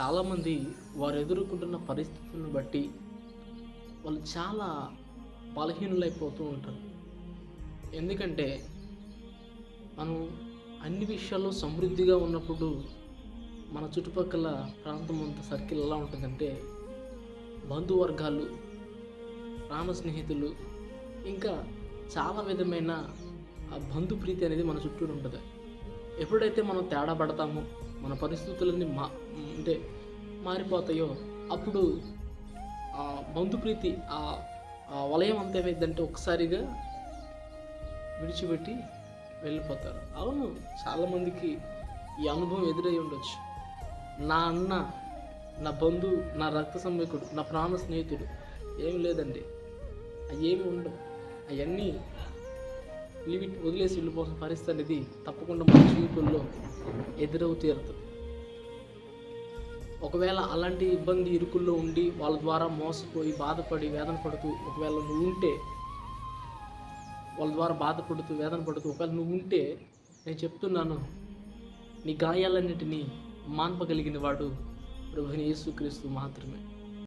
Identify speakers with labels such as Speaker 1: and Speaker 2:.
Speaker 1: చాలామంది వారు ఎదుర్కొంటున్న పరిస్థితులను బట్టి వాళ్ళు చాలా బలహీనులైపోతూ ఉంటారు. ఎందుకంటే మనం అన్ని విషయాల్లో సమృద్ధిగా ఉన్నప్పుడు మన చుట్టుపక్కల ప్రాంతం అంతా సర్కిల్ ఎలా ఉంటుందంటే బంధువర్గాలు ప్రాణ స్నేహితులు ఇంకా చాలా విధమైన ఆ బంధుప్రీతి అనేది మన చుట్టూ ఉంటుంది. ఎప్పుడైతే మనం తేడా పడతామో మన పరిస్థితులన్నీ మా అంటే మారిపోతాయో అప్పుడు ఆ బంధుప్రీతి ఆ ఆ వలయం అంత ఏమైందంటే ఒకసారిగా విడిచిపెట్టి వెళ్ళిపోతారు. అవును చాలామందికి ఈ అనుభవం ఎదురై ఉండొచ్చు. నా అన్న నా బంధువు నా రక్త సంబేకుడు నా ప్రాణ స్నేహితుడు ఏం లేదండి. అవి ఏమి ఉండవు. అవన్నీ లిమిట్ వదిలేసి వెళ్ళిపోసిన పరిస్థితి అనేది తప్పకుండా మన జీవితంలో ఎదురవు తీరుతుంది ఒకవేళ అలాంటి ఇబ్బంది ఇరుకుల్లో ఉండి వాళ్ళ ద్వారా మోసపోయి బాధపడి వేదన పడుతూ ఒకవేళ నువ్వు ఉంటే వాళ్ళ ద్వారా బాధపడుతూ వేదన పడుతూ ఒకవేళ నువ్వు ఉంటే నేను చెప్తున్నాను నీ గాయాలన్నిటినీ మాన్పగలిగిన వాడు ప్రభుని యేసుక్రీస్తు మాత్రమే.